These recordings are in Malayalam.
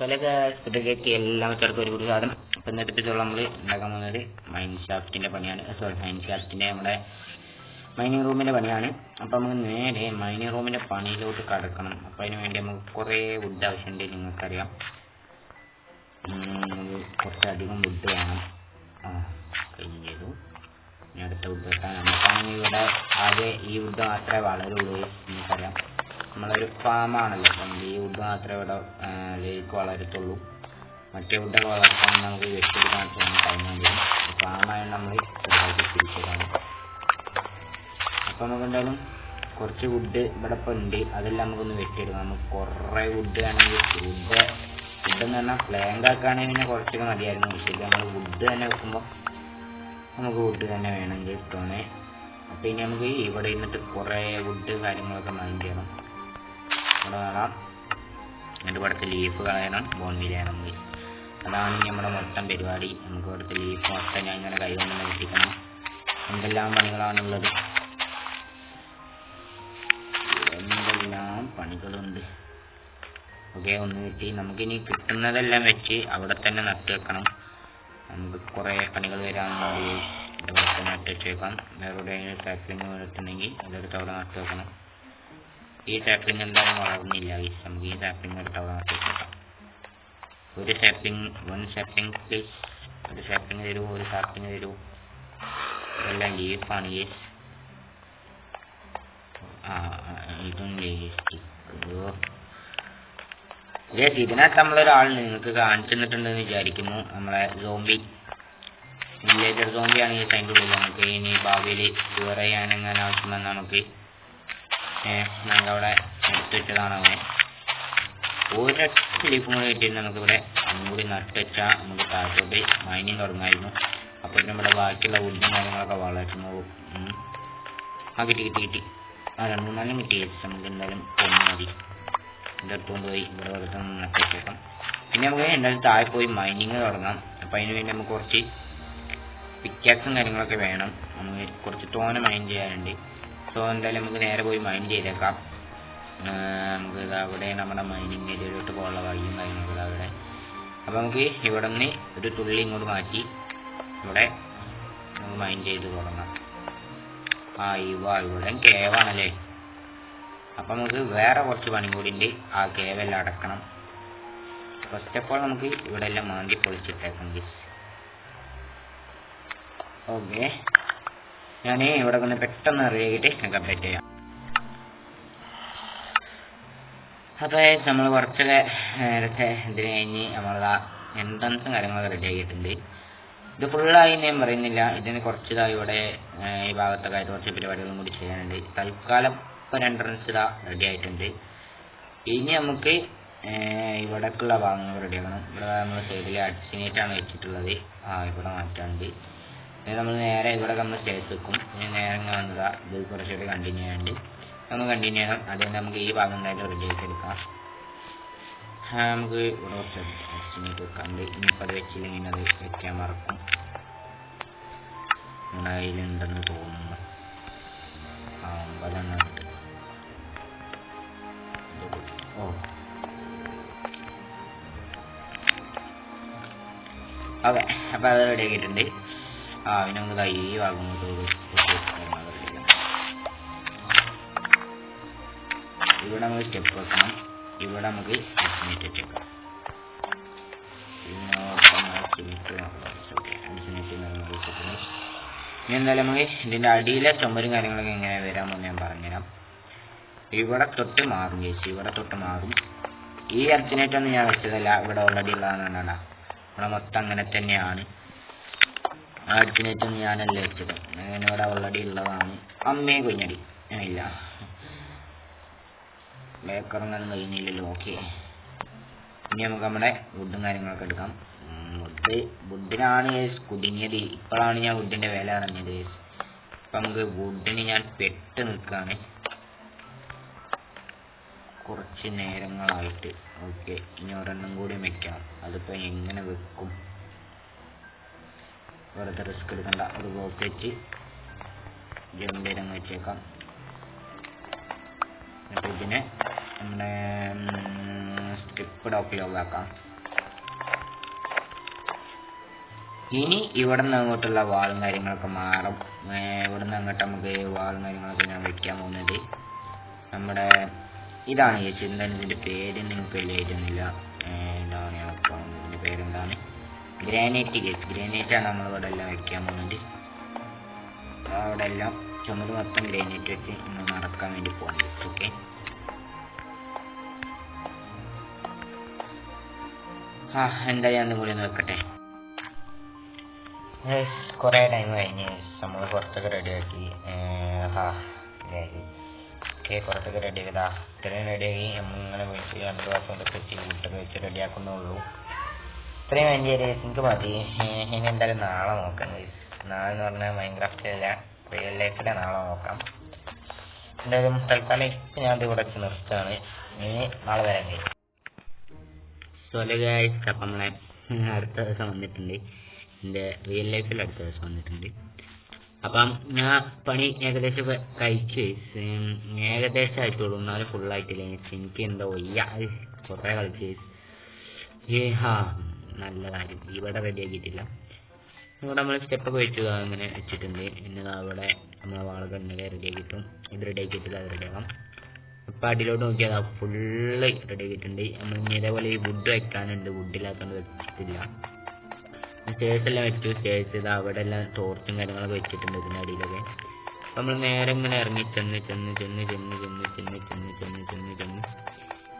ചിലക്ക് സ്പിറ്റൊക്കെ എല്ലാം എല്ലാവർക്കും ഒരു സാധനം. അപ്പം ഇന്നത്തെ എപ്പിസോഡ് നമ്മൾ ഉണ്ടാക്കാൻ പോകുന്നത് മൈൻ ഷാഫ്റ്റിന്റെ പണിയാണ്. സോറി മൈൻ ഷാഫ്റ്റിന്റെ നമ്മുടെ മൈനിങ് റൂമിന്റെ പണിയാണ്. അപ്പം നമുക്ക് നേരെ മൈനിങ് റൂമിന്റെ പണിയിലോട്ട് കടക്കണം. അപ്പം അതിന് വേണ്ടി നമുക്ക് കുറേ വുഡ് ആവശ്യമുണ്ട് നിങ്ങൾക്കറിയാം. കുറച്ചധികം വുഡ് വേണം. കഴിഞ്ഞു ഇനി അടുത്ത വുഡ് വെക്കാൻ നമുക്കാണെങ്കിൽ ഇവിടെ ആകെ ഈ വുഡ് മാത്രമേ വളരുള്ളൂ നിങ്ങൾക്കറിയാം. നമ്മളൊരു ഫാമാണല്ലോ. അപ്പം ഈ വുഡ് മാത്രമേ ഇവിടെ ലേക്ക് വളരത്തുള്ളൂ. മറ്റേ വുഡൊക്കെ വളർത്താൻ നമുക്ക് വെച്ചെടുക്കാൻ വരും ഫാമായത് നമ്മൾ ചെറുതാക്കി തിരിച്ചതാണ് അപ്പം നമുക്ക് എന്തായാലും കുറച്ച് വുഡ് ഇവിടെ ഇപ്പോൾ ഉണ്ട്. അതെല്ലാം നമുക്കൊന്ന് വെട്ടിയെടുക്കാം. നമുക്ക് കുറേ വുഡ് ആണെങ്കിൽ വുഡ് വുഡ് എന്ന് പറഞ്ഞാൽ പ്ലാങ്ക് ആക്കുകയാണെങ്കിൽ പിന്നെ കുറച്ചൊക്കെ മതിയായിരുന്നു. പക്ഷേ നമ്മൾ വുഡ് തന്നെ വെക്കുമ്പോൾ നമുക്ക് വുഡ് തന്നെ വേണമെങ്കിൽ തോന്നേ അപ്പം ഇനി നമുക്ക് ഇവിടെ ഇരുന്നിട്ട് കുറേ വുഡ് കാര്യങ്ങളൊക്കെ മൈൻഡ് ചെയ്യണം. ഇവിടെ കാണാം എന്നിട്ട് ഇവിടുത്തെ ലീഫ് കളയണം ബോൺ ചെയ്യണം അതാണ് നമ്മുടെ മൊത്തം പരിപാടി. നമുക്ക് ഇവിടുത്തെ ലീഫ് മൊത്തം ഞാൻ ഇങ്ങനെ കൈകൊണ്ട് കൊണ്ട് നിർത്തിക്കണം എന്തെല്ലാം പണികളാണുള്ളത്? എന്തെല്ലാം പണികളുണ്ട്? ഓക്കെ ഒന്ന് കിട്ടി നമുക്കിനി കിട്ടുന്നതെല്ലാം വെച്ച് അവിടെ തന്നെ നട്ട് വെക്കണം. നമുക്ക് കുറേ പണികൾ വരാമെന്നുണ്ടെങ്കിൽ ഇവിടെ നട്ട് വെച്ചേക്കാം വേറെ എവിടെയെങ്കിലും ഫാക്ടറി എടുത്തിട്ടുണ്ടെങ്കിൽ അതെടുത്ത് അവിടെ നട്ട് വെക്കണം. ഈ സാപ്ലിങ് എന്തായാലും വളർന്നില്ല നമുക്ക് ഈ സാപ്ലിങ് എടുത്താൽ ഒരു സാപ്ലിങ് വൺ സാപ്ലിങ് പ്ലീസ് ഒരു സാപ്ലിങ് തരൂ ഒരു സാപ്ലിങ് തരൂ എല്ലാം ലീഫാണ് യെസ് ഇതും വേസ്റ്റ് യെസ് ഇതിനകത്ത് നമ്മളൊരാൾ നിങ്ങൾക്ക് കാണിച്ചു തന്നിട്ടുണ്ടെന്ന് വിചാരിക്കുന്നു നമ്മളെ സോംബി വില്ലേജർ സോംബിയാണ് ഈ സൈന്റെ ഉള്ളിൽ നമുക്ക് ഇനി ഭാവിയിൽ ക്യൂർ ചെയ്യാൻ എങ്ങനെ ആവശ്യം നമുക്ക് ഞങ്ങൾക്ക് അവിടെ എടുത്തു വെച്ചതാണ് അവനെ ഒരൊറ്റ ലീഫ് കൂടി കിട്ടിയിട്ട് നമുക്കിവിടെ ഒന്നും കൂടി നട്ടുവെച്ചാൽ നമുക്ക് താഴത്തോട്ട് മൈനിങ് തുടങ്ങായിരുന്നു. അപ്പോൾ നമ്മുടെ ബാക്കിയുള്ള വുഡും കാര്യങ്ങളൊക്കെ വളർന്നു. ആ കിട്ടി കിട്ടി കിട്ടി. ആ രണ്ട് മൂന്നാലും കിട്ടി. നമുക്ക് എന്തായാലും പൊന്നു മതി. ഇതെടുത്തുകൊണ്ട് പോയി ഇവിടെ വെറുതെ നട്ടേക്കാം പിന്നെ നമുക്ക് എന്തായാലും താഴെ പോയി മൈനിങ് തുടങ്ങാം. അപ്പം അതിന് വേണ്ടി നമുക്ക് കുറച്ച് പിക്കാക്സും കാര്യങ്ങളൊക്കെ വേണം. നമുക്ക് കുറച്ച് തോന മൈൻ ചെയ്യാനുണ്ട്. സോ എന്തായാലും നമുക്ക് നേരെ പോയി മൈൻ ചെയ്തേക്കാം. നമുക്ക് അവിടെ നമ്മുടെ മൈനിങ് ഏരിയയിലോട്ട് പോകാനുള്ള വഴിയും കാര്യങ്ങളൊക്കെ അവിടെ. അപ്പോൾ നമുക്ക് ഇവിടെ നിന്ന് ഒരു തുള്ളി ഇങ്ങോട്ട് മാറ്റി ഇവിടെ നമുക്ക് മൈൻ ചെയ്ത് തുടങ്ങാം. ആ ഇവ ഇവിടെ കേവാണല്ലേ അപ്പം നമുക്ക് വേറെ കുറച്ച് പണി കൂടി ഉണ്ട് ആ കേവെല്ലാം അടക്കണം. ഫസ്റ്റ് ഓഫ് ഓൾ നമുക്ക് ഇവിടെ എല്ലാം മാന്തി പൊളിച്ചിട്ടേക്കാം ഗീസ് ഓക്കെ ഞാൻ ഇവിടെ ഒന്ന് പെട്ടെന്ന് റെഡിയാക്കിയിട്ട് നിങ്ങൾക്ക് അപ്ഡേറ്റ് ചെയ്യാം. അപ്പോൾ നമ്മൾ കുറച്ചൊക്കെ നേരത്തെ ഇതിന് കഴിഞ്ഞ് നമ്മളാ എൻട്രൻസും കാര്യങ്ങളൊക്കെ റെഡി ആക്കിയിട്ടുണ്ട്. ഇത് ഫുള്ളായി ഞാൻ പറയുന്നില്ല. ഇതിന് കുറച്ചിതാ ഇവിടെ ഈ ഭാഗത്തൊക്കെ ആയിട്ട് കുറച്ച് പരിപാടികളും കൂടി ചെയ്യാനുണ്ട്. തൽക്കാലം ഇപ്പം എൻട്രൻസ് ഇതാ റെഡി ആയിട്ടുണ്ട്. ഇനി നമുക്ക് ഇവിടേക്കുള്ള ഭാഗങ്ങൾ റെഡി ആക്കണം. ഇവിടെ നമ്മൾ സൈഡിൽ അഡ്സിനേറ്റാണ് വെച്ചിട്ടുള്ളത്. ആ ഇവിടെ മാറ്റാണ്ട് നമ്മൾ നേരെ ഇവിടെ നമ്മൾ വെക്കും. ഇനി നേരെ ഇങ്ങനെ ഇത് കുറച്ചുകൂടി കണ്ടിന്യൂ ചെയ്യാണ്ട് നമുക്ക് കണ്ടിന്യൂ ചെയ്യണം. അതുകൊണ്ട് നമുക്ക് ഈ ഭാഗം എന്തായാലും റെഡി എടുക്കാം. നമുക്ക് ഇവിടെ കുറച്ച് എസ്റ്റിമേറ്റ് വെക്കാണ്ട് ഇനിയിപ്പോൾ അത് വെച്ചില്ലെങ്കിൽ അത് വെക്കാൻ മറക്കും. നമ്മുടെ കയ്യിലുണ്ടെന്ന് തോന്നുന്നു. ആ ഒമ്പതെണ്ണം ഉണ്ട്. ഓ. ഓക്കെ അപ്പോൾ അത് റെഡി ആക്കിയിട്ടുണ്ട് ആ പിന്നെ ഈ. ഇവിടെ നമുക്ക് സ്റ്റെപ്പ് വെക്കണം. ഇവിടെ നമുക്ക് എസ്റ്റിമേറ്റ് ഇനി എന്തായാലും നമുക്ക് ഇതിന്റെ അടിയിലെ ചുമരും കാര്യങ്ങളൊക്കെ എങ്ങനെ വരാമെന്ന് ഞാൻ പറഞ്ഞുതരാം. ഇവിടെ തൊട്ട് മാറും ചേച്ചി. ഇവിടെ തൊട്ട് മാറും. ഈ ഒന്നും ഞാൻ വെച്ചതല്ല. ഇവിടെ ഓൾറെഡി ഉള്ളതാണ് ഇവിടെ മൊത്തം അങ്ങനെ തന്നെയാണ്. ആ ഞാനല്ലേ വെച്ചത്. ഞാനിവിടെ ഓൾറെഡി ഉള്ളതാണ്. അമ്മേ കുഞ്ഞടി. ഇല്ല. ബേക്കറങ്ങാനും കഴിഞ്ഞില്ലല്ലോ ഓക്കെ ഇനി നമുക്ക് നമ്മുടെ വുഡും കാര്യങ്ങളൊക്കെ എടുക്കാം. വുഡ് വുഡിനാണ് കുടുങ്ങിയത്. ഇപ്പോഴാണ് ഞാൻ വുഡിന്റെ വില അറിഞ്ഞത്. അപ്പൊ നമുക്ക് വുഡിന് ഞാൻ പെട്ട് നിൽക്കാണ് കുറച്ച് നേരങ്ങളായിട്ട്. ഓക്കെ ഇനി ഒരെണ്ണം കൂടി വെക്കാം. അതിപ്പോ എങ്ങനെ വെക്കും? വെറുതെ റിസ്ക് എടുക്കണ്ട. ഒരു ബ്ലോക്ക് വെച്ച് ജമ്പ് വെച്ചേക്കാം. എന്നിട്ട് ഇതിനെ നമ്മുടെ സ്കിപ്പ് ഡോക്കിൽ ഒഴിവാക്കാം ഇനി ഇവിടെ നിന്ന് അങ്ങോട്ടുള്ള വാളും കാര്യങ്ങളൊക്കെ മാറും. ഇവിടെ നിന്ന് അങ്ങോട്ട് നമുക്ക് വാളും കാര്യങ്ങളൊക്കെ ഞാൻ വെക്കാൻ പോകുന്നത് നമ്മുടെ ഇതാണ് ചേച്ചി എന്താണ് ഇതിന്റെ പേര് നിങ്ങൾക്ക് എഴുതുന്നില്ല എന്താണ് ഇതിന്റെ പേരെന്താണ്? Granite case. ഗ്രാനൈറ്റ് ആണ് നമ്മൾ ഇവിടെ എല്ലാം വെക്കാൻ പോകുന്നത് അവിടെ എല്ലാം ചുമത് മൊത്തം ഗ്രാനൈറ്റ് വെച്ച് ഇന്ന് നടക്കാൻ വേണ്ടി പോകുന്നത് ഓക്കെ? ആ എന്തായാലും കൂടി നോക്കട്ടെ കുറേ ടൈം കഴിഞ്ഞ് നമ്മൾ കുറച്ചൊക്കെ റെഡിയാക്കി ഹാ ഓക്കെ റെഡി ആക്കിയതാ ഇത്രയും റെഡിയാക്കി നമ്മളിങ്ങനെ വീട്ടിൽ രണ്ട് ദിവസം കൊണ്ട് വെച്ച് വീട്ടൊക്കെ വെച്ച് റെഡിയാക്കുന്നുള്ളൂ ഇത്രയും വലിയ എനിക്ക് മതി. ഇനി എന്തായാലും നാളെ നോക്കാം. നാളെ എന്ന് പറഞ്ഞാൽ മൈൻക്രാഫ്റ്റ് അല്ല റിയൽ ലൈഫിലെ നാളെ നോക്കാം. എന്തായാലും തൽക്കാലം ഞാൻ ഇവിടെ വെച്ച് നിർത്തുകയാണ് ഇനി നാളെ വരാൻ കഴിയും സോല ഗായ്സ് അപ്പം അടുത്ത ദിവസം വന്നിട്ടുണ്ട്. എന്റെ റിയൽ ലൈഫിൽ അടുത്ത ദിവസം വന്നിട്ടുണ്ട്. അപ്പം ഞാൻ പണി ഏകദേശം കഴിച്ച് ഏകദേശം ആയിട്ടുള്ളൂ. എന്നാലും ഫുള്ളായിട്ടില്ല എനിക്ക് എന്താ വയ്യ. കുറേ കളിച്ച് ഏ ഹാ. നല്ല കാര്യം ഇവിടെ റെഡി ആക്കിയിട്ടില്ല ഇവിടെ നമ്മൾ സ്റ്റെപ്പൊക്കെ വെച്ചു അങ്ങനെ വെച്ചിട്ടുണ്ട് പിന്നെ അവിടെ നമ്മളെ ഇന്നലെ റെഡി ആക്കിയിട്ടും ഇത് റെഡി ആക്കിയിട്ടില്ല അത് റെഡി ആക്കാം ഇപ്പം അടിയിലോട്ട് നോക്കിയാൽ ഫുള്ള് റെഡി ആക്കിയിട്ടുണ്ട് നമ്മൾ ഇനി ഇതേപോലെ ഈ വുഡ് വെക്കാനുണ്ട് വുഡില്ലാത്തതുകൊണ്ട് വെച്ചിട്ടില്ല സ്റ്റേഴ്സ് എല്ലാം വെച്ചു സ്റ്റേഴ്സ് ഇത് അവിടെ എല്ലാം ടോർച്ചും കാര്യങ്ങളൊക്കെ വെച്ചിട്ടുണ്ട് ഇതിന്റെ അടിയിലൊക്കെ നമ്മൾ നേരെ ഇങ്ങനെ ഇറങ്ങി ചെന്ന് ചെന്ന് ചെന്ന് ചെന്ന് ചെന്ന് ചെന്ന് ചെന്ന് ചെന്ന് ചെന്ന് ചെന്ന്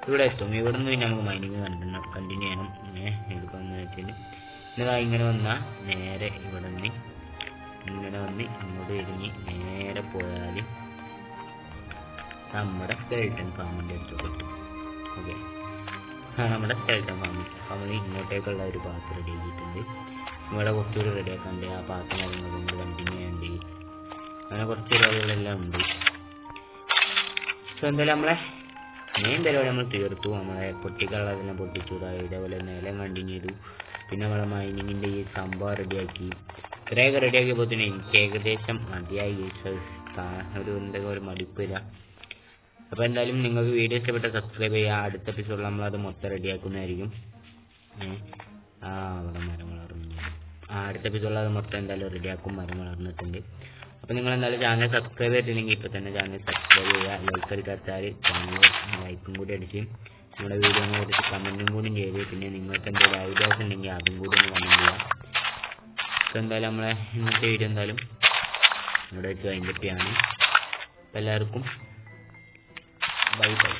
ഇവിടെ എത്തും. ഇവിടെ നിന്ന് പിന്നെ നമുക്ക് മൈനിങ് കണ്ടിട്ട് കണ്ടിന്യൂ ചെയ്യണം. എടുക്കാമെന്ന് വെച്ചാൽ ഇന്നതാ ഇങ്ങനെ വന്നാൽ നേരെ ഇവിടെ നിന്ന് ഇങ്ങനെ വന്ന് ഇങ്ങോട്ട് തിരിഞ്ഞ് നേരെ പോയാൽ നമ്മുടെ സ്കെൽട്ടൺ ഫാമിന്റെ അടുത്ത് കിട്ടും ഓക്കെ നമ്മുടെ സ്കെൽട്ടൺ ഫാമിൽ നമ്മൾ ഇങ്ങോട്ടേക്കുള്ള ഒരു പാത്ത് റെഡി ആക്കിയിട്ടുണ്ട് ഇവിടെ കുറച്ചുകൂടി റെഡി ആക്കാണ്ട് ആ പാത്ത് കാര്യങ്ങൾ നമ്മൾ കണ്ടിന്യൂ ചെയ്യേണ്ടി. അങ്ങനെ കുറച്ച് പരിപാടികളെല്ലാം ഉണ്ട്. സോ എന്തായാലും നമ്മളെ മെയിൻ പരിപാടി നമ്മൾ തീർത്തു. നമ്മളെ പൊട്ടിക്കുള്ളതെല്ലാം പൊട്ടിച്ചു ദാ ഇതേപോലെ നിലം കണ്ടിന്യൂ ചെയ്തു. പിന്നെ നമ്മളെ മൈനിങ്ങിന്റെ ഈ സംഭവം റെഡിയാക്കി. ഇത്രയൊക്കെ റെഡിയാക്കിയപ്പോൾ തന്നെ എനിക്ക് ഏകദേശം മതിയായി ഒരു എന്തൊക്കെ ഒരു മടുപ്പ് വരിക അപ്പോൾ എന്തായാലും നിങ്ങൾക്ക് വീഡിയോ ഇഷ്ടപ്പെട്ട സബ്സ്ക്രൈബ് ചെയ്യുക. അടുത്ത എപ്പിസോഡിൽ നമ്മൾ അത് മൊത്തം റെഡിയാക്കുന്നതായിരിക്കും. ആ അവിടെ മരം വളർന്നു ആ അടുത്ത എപ്പിസോഡിൽ അത് മൊത്തം എന്തായാലും റെഡിയാക്കും. മരം വളർന്നിട്ടുണ്ട് അപ്പോൾ നിങ്ങൾ എന്തായാലും ചാനൽ സബ്സ്ക്രൈബ് ചെയ്തിട്ടില്ലെങ്കിൽ ഇപ്പൊ തന്നെ ചാനൽ സബ്സ്ക്രൈബ് ചെയ്യുക. ലൈക്ക് അടിക്കാച്ചാൽ ചാനൽ ലൈക്കും കൂടി അടിച്ച് നമ്മുടെ വീഡിയോ കുറിച്ച് കമന്റും കൂടി ചെയ്ത് പിന്നെ നിങ്ങൾക്ക് എന്തെങ്കിലും ഐഡിയാസ് ഉണ്ടെങ്കിൽ അതും കൂടി ഒന്ന് കമന്റ് ചെയ്യുക ഇപ്പൊ എന്തായാലും നമ്മളെ ഇന്നത്തെ വീഡിയോ എന്തായാലും ഇവിടെ വെച്ച് കഴിഞ്ഞിട്ടാണ് എല്ലാവർക്കും ബൈ ബൈ